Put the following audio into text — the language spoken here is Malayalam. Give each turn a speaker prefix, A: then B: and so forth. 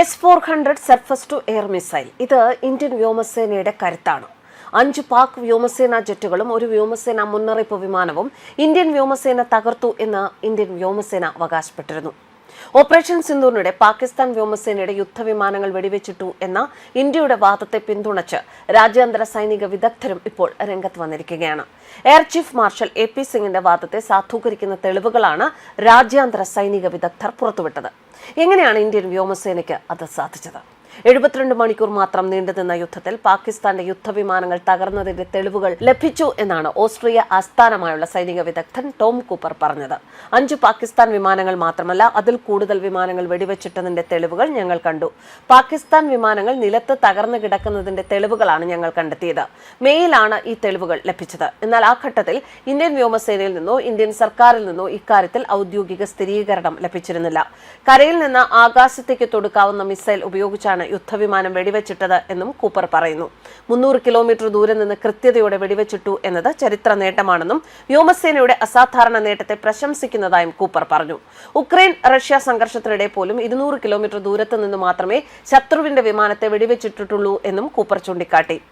A: S four hundred surface to air missile ഇത് ഇന്ത്യൻ വ്യോമസേനയുടെ കരുത്താണ്. അഞ്ച് പാക് വ്യോമസേനാ ജെറ്റുകളും ഒരു വ്യോമസേന മുന്നറിയിപ്പ് വിമാനവും ഇന്ത്യൻ വ്യോമസേന തകർത്തു എന്ന് ഇന്ത്യൻ വ്യോമസേന അവകാശപ്പെട്ടിരുന്നു. ഓപ്പറേഷൻ സിന്ധൂറിനിടെ പാകിസ്ഥാൻ വ്യോമസേനയുടെ യുദ്ധവിമാനങ്ങൾ വെടിവെച്ചിട്ടു എന്ന ഇന്ത്യയുടെ വാദത്തെ പിന്തുണച്ച് രാജ്യാന്തര സൈനിക വിദഗ്ധരും ഇപ്പോൾ രംഗത്ത് വന്നിരിക്കുകയാണ്. Air chief marshal A P സിംഗിന്റെ വാദത്തെ സാധൂകരിക്കുന്ന തെളിവുകളാണ് രാജ്യാന്തര സൈനിക വിദഗ്ധർ പുറത്തുവിട്ടത്. എങ്ങനെയാണ് ഇന്ത്യൻ വ്യോമസേനയ്ക്ക് അത് സാധിച്ചത്? എഴുപത്തിരണ്ട് മണിക്കൂർ മാത്രം നീണ്ടുനിന്ന യുദ്ധത്തിൽ പാകിസ്ഥാന്റെ യുദ്ധവിമാനങ്ങൾ തകർന്നതിന്റെ തെളിവുകൾ ലഭിച്ചു എന്നാണ് ഓസ്ട്രിയ ആസ്ഥാനമായുള്ള സൈനിക വിദഗ്ധൻ ടോം കൂപ്പർ പറഞ്ഞത്. അഞ്ച് പാകിസ്ഥാൻ വിമാനങ്ങൾ മാത്രമല്ല അതിൽ കൂടുതൽ വിമാനങ്ങൾ വെടിവെച്ചിട്ടതിന്റെ തെളിവുകൾ ഞങ്ങൾ കണ്ടു. പാകിസ്ഥാൻ വിമാനങ്ങൾ നിലത്ത് തകർന്നു കിടക്കുന്നതിന്റെ തെളിവുകളാണ് ഞങ്ങൾ കണ്ടെത്തിയത്. മേയിലാണ് ഈ തെളിവുകൾ ലഭിച്ചത്. എന്നാൽ ആ ഘട്ടത്തിൽ ഇന്ത്യൻ വ്യോമസേനയിൽ നിന്നോ ഇന്ത്യൻ സർക്കാരിൽ നിന്നോ ഇക്കാര്യത്തിൽ ഔദ്യോഗിക സ്ഥിരീകരണം ലഭിച്ചിരുന്നില്ല. കരയിൽ നിന്ന് ആകാശത്തേക്ക് തൊടുക്കാവുന്ന മിസൈൽ ഉപയോഗിച്ചാണ് യുദ്ധവിമാനം വെടിവെച്ചിട്ടത് എന്നും കൂപ്പർ പറയുന്നു. മുന്നൂറ് കിലോമീറ്റർ ദൂരെ നിന്ന് കൃത്യതയോടെ വെടിവെച്ചിട്ടു എന്നത് ചരിത്ര നേട്ടമാണെന്നും വ്യോമസേനയുടെ അസാധാരണ നേട്ടത്തെ പ്രശംസിക്കുന്നതായും കൂപ്പർ പറഞ്ഞു. ഉക്രൈൻ റഷ്യ സംഘർഷത്തിനിടെ പോലും ഇരുന്നൂറ് കിലോമീറ്റർ ദൂരത്ത് നിന്ന് മാത്രമേ ശത്രുവിന്റെ വിമാനത്തെ വെടിവെച്ചിട്ടുള്ളൂ എന്നും കൂപ്പർ ചൂണ്ടിക്കാട്ടി.